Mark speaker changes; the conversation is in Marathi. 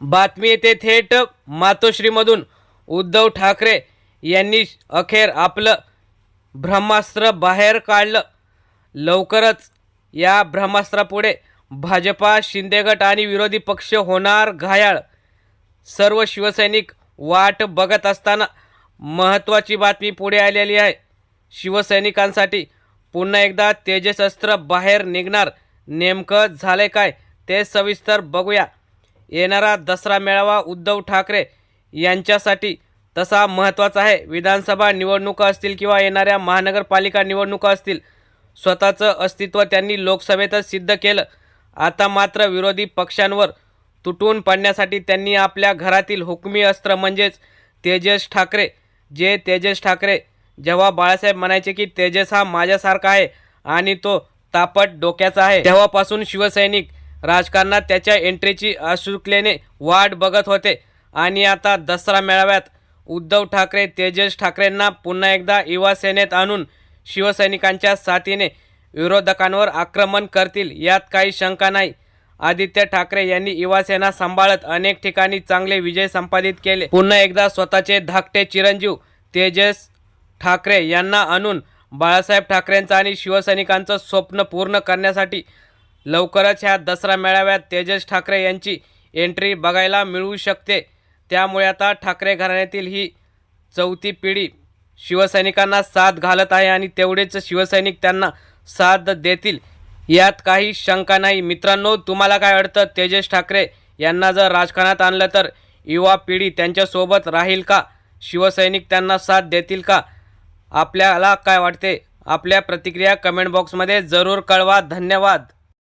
Speaker 1: बातमी येते थेट मातोश्रीमधून. उद्धव ठाकरे यांनी अखेर आपलं ब्रह्मास्त्र बाहेर काढलं. लवकरच या ब्रह्मास्त्रापुढे भाजपा शिंदेगट आणि विरोधी पक्ष होणार घायाळ. सर्व शिवसैनिक वाट बघत असताना महत्त्वाची बातमी पुढे आलेली आहे. शिवसैनिकांसाठी पुन्हा एकदा तेजस अस्त्र बाहेर निघणार. नेमकं झालं काय ते सविस्तर बघूया. येणारा दसरा मेळावा उद्धव ठाकरे यांच्यासाठी तसा महत्त्वाचा आहे. विधानसभा निवडणुका असतील किंवा येणाऱ्या महानगरपालिका निवडणुका असतील स्वतःचं अस्तित्व त्यांनी लोकसभेतच सिद्ध केलं. आता मात्र विरोधी पक्षांवर तुटून पडण्यासाठी त्यांनी आपल्या घरातील हुकमी अस्त्र म्हणजेच तेजस ठाकरे जे तेजस ठाकरे जेव्हा बाळासाहेब म्हणायचे की तेजस हा माझ्यासारखा आहे आणि तो तापट डोक्याचा आहे तेव्हापासून शिवसैनिक राजकारणात त्याच्या एंट्रीची आशुकलेने वाट बघत होते. आणि आता दसरा मेळाव्यात उद्धव ठाकरे तेजस ठाकरेंना पुन्हा एकदा युवा सेनेत आणून शिवसैनिकांच्या साथीने विरोधकांवर आक्रमण करतील यात काही शंका नाही. आदित्य ठाकरे यांनी युवासेना सांभाळत अनेक ठिकाणी चांगले विजय संपादित केले. पुन्हा एकदा स्वतःचे धाकटे चिरंजीव तेजस ठाकरे यांना आणून बाळासाहेब ठाकरेंचं आणि शिवसैनिकांचं स्वप्न पूर्ण करण्यासाठी लवकरच ह्या दसरा मेळाव्यात तेजस ठाकरे यांची एंट्री बघायला मिळू शकते. त्यामुळे आता ठाकरे घराण्यातील ही चौथी पिढी शिवसैनिकांना साथ घालत आहे आणि तेवढेच शिवसैनिक त्यांना साथ देतील. यात काही शंका नाही. मित्रांनो तुम्हाला काय वाटतं? तेजस ठाकरे यांना जर राजकारणात आणलं तर युवा पिढी त्यांच्यासोबत राहील का? शिवसैनिक त्यांना साथ देतील का? आपल्याला काय वाटते? आपल्या प्रतिक्रिया कमेंट बॉक्समध्ये जरूर कळवा. धन्यवाद.